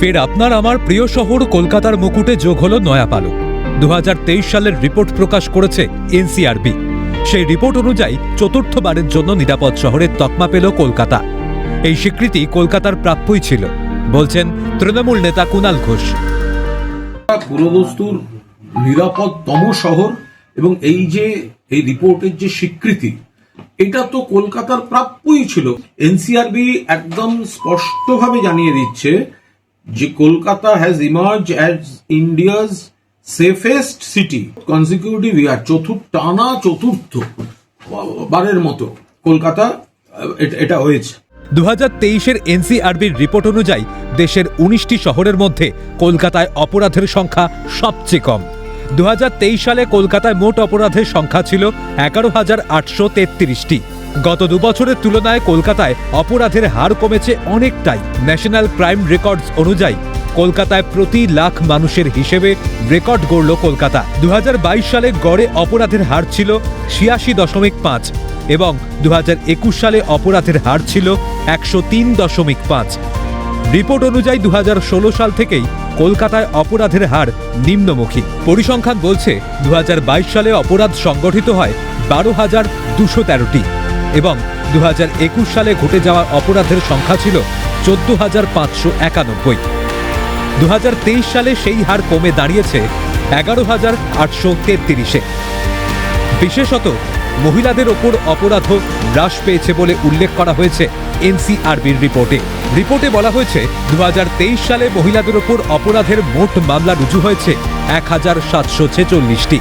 ফের আপনার আমার প্রিয় শহর কলকাতার মুকুটে যোগ হলো নয়াপালক। দু হাজার তেইশ সালের রিপোর্ট প্রকাশ করেছে এনসিআরবি। সেই রিপোর্ট অনুযায়ী চতুর্থবারের জন্য নিরাপদ শহরের তকমা পেল কলকাতা। এই স্বীকৃতি কলকাতার প্রাপ্যই ছিল, বলছেন তৃণমূল নেতা কুনাল ঘোষ। পুরবস্তুর নিরাপদতম শহর এবং এই যে, এই রিপোর্টের যে স্বীকৃতি, এটা তো কলকাতার প্রাপ্যই ছিল। এনসিআরবি একদম স্পষ্টভাবে জানিয়ে দিচ্ছে যে Kolkata has emerge as India's safest city consecutive year চতুর্থ, টানা চতুর্থ, বারের মতো কলকাতা এটা- হয়েছে। দু হাজার তেইশের এনসিআরবির রিপোর্ট অনুযায়ী দেশের উনিশটি শহরের মধ্যে কলকাতায় অপরাধের সংখ্যা সবচেয়ে কম। দু হাজার তেইশ সালে কলকাতায় মোট অপরাধের সংখ্যা ছিল এগারো হাজার আটশো তেত্রিশটি। গত দুবছরের তুলনায় কলকাতায় অপরাধের হার কমেছে অনেকটাই। ন্যাশনাল ক্রাইম রেকর্ডস অনুযায়ী কলকাতায় প্রতি লাখ মানুষের হিসেবে রেকর্ড গড়ল কলকাতা। দু হাজার বাইশ সালে গড়ে অপরাধের হার ছিল ছিয়াশি দশমিক পাঁচ এবং দু হাজার একুশ সালে অপরাধের হার ছিল একশো তিন দশমিক পাঁচ। রিপোর্ট অনুযায়ী দু হাজার ষোলো সাল থেকেই কলকাতায় অপরাধের হার নিম্নমুখী। পরিসংখ্যান বলছে দু হাজার বাইশ সালে অপরাধ সংগঠিত হয় বারো হাজার দুশো তেরোটি। এবং দু হাজার একুশ সালে ঘটে যাওয়া অপরাধের সংখ্যা ছিল চোদ্দ হাজার পাঁচশো একানব্বই। দু সালে সেই হার কমে দাঁড়িয়েছে এগারো হাজার আটশো তেত্রিশে। বিশেষত মহিলাদের ওপর অপরাধও হ্রাস পেয়েছে বলে উল্লেখ করা হয়েছে এনসিআরবির রিপোর্টে। রিপোর্টে বলা হয়েছে দু হাজার তেইশ সালে মহিলাদের ওপর অপরাধের মোট মামলা রুজু হয়েছে এক হাজার সাতশো ছেচল্লিশটি।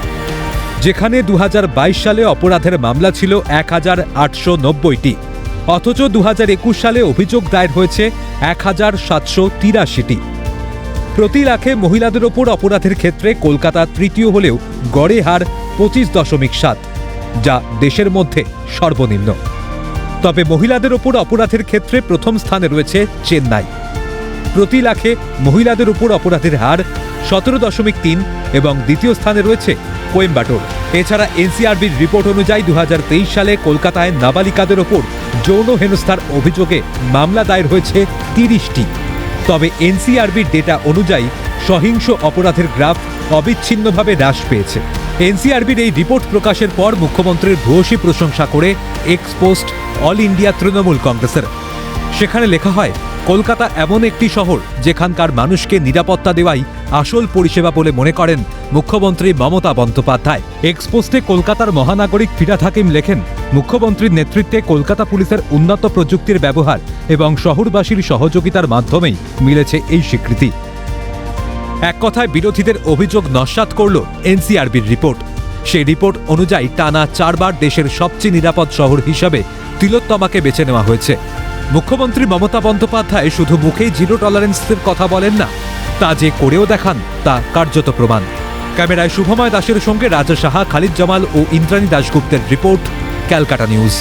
যেখানে দু হাজার বাইশ সালে অপরাধের মামলা ছিল এক হাজার আটশো নব্বইটি। অথচ দু একুশ সালে অভিযোগ দায়ের হয়েছে এক হাজার সাতশো তিরাশিটি। প্রতি লাখে মহিলাদের ওপর অপরাধের ক্ষেত্রে কলকাতা তৃতীয় হলেও গড়ে হার পঁচিশ দশমিক সাত, যা দেশের মধ্যে সর্বনিম্ন। তবে মহিলাদের ওপর অপরাধের ক্ষেত্রে প্রথম স্থানে রয়েছে চেন্নাই। প্রতি লাখে মহিলাদের উপর অপরাধের হার সতেরো দশমিক তিন এবং দ্বিতীয় স্থানে রয়েছে কোয়েম্বাটোর। এছাড়া এনসিআরবির রিপোর্ট অনুযায়ী দু হাজার তেইশ সালে কলকাতায় নাবালিকাদের ওপর যৌন হেনস্থার অভিযোগে মামলা দায়ের হয়েছে তিরিশটি। তবে এনসিআরবির ডেটা অনুযায়ী সহিংস অপরাধের গ্রাফ অবিচ্ছিন্নভাবে হ্রাস পেয়েছে। এনসিআরবির এই রিপোর্ট প্রকাশের পর মুখ্যমন্ত্রীর ভূয়সী প্রশংসা করে এক্সপোস্ট অল ইন্ডিয়া তৃণমূল কংগ্রেসের। সেখানে লেখা হয় কলকাতা এমন একটি শহর যেখানকার মানুষকে নিরাপত্তা দেওয়াই আসল পরিষেবা বলে মনে করেন মুখ্যমন্ত্রী মমতা বন্দ্যোপাধ্যায়। এক্সপোস্টে কলকাতার মহানাগরিক ফিরাদ হাকিম লেখেন, মুখ্যমন্ত্রীর নেতৃত্বে কলকাতা পুলিশের উন্নত প্রযুক্তির ব্যবহার এবং শহরবাসীর সহযোগিতার মাধ্যমেই মিলেছে এই স্বীকৃতি। এক কথায় বিরোধীদের অভিযোগ নস্যাৎ করল এনসিআরবির রিপোর্ট। সেই রিপোর্ট অনুযায়ী টানা চারবার দেশের সবচেয়ে নিরাপদ শহর হিসাবে তিলোত্তমাকে বেছে নেওয়া হয়েছে। মুখ্যমন্ত্রী মমতা বন্দ্যোপাধ্যায় শুধু মুখেই জিরো টলারেন্সের কথা বলেন না, তা যে করেও দেখান, তা কার্যত প্রমাণ। ক্যামেরায় শুভময় দাসের সঙ্গে রাজা সাহা, খালিদ জামাল ও ইন্দ্রাণী দাশগুপ্তের রিপোর্ট, ক্যালকাটা নিউজ।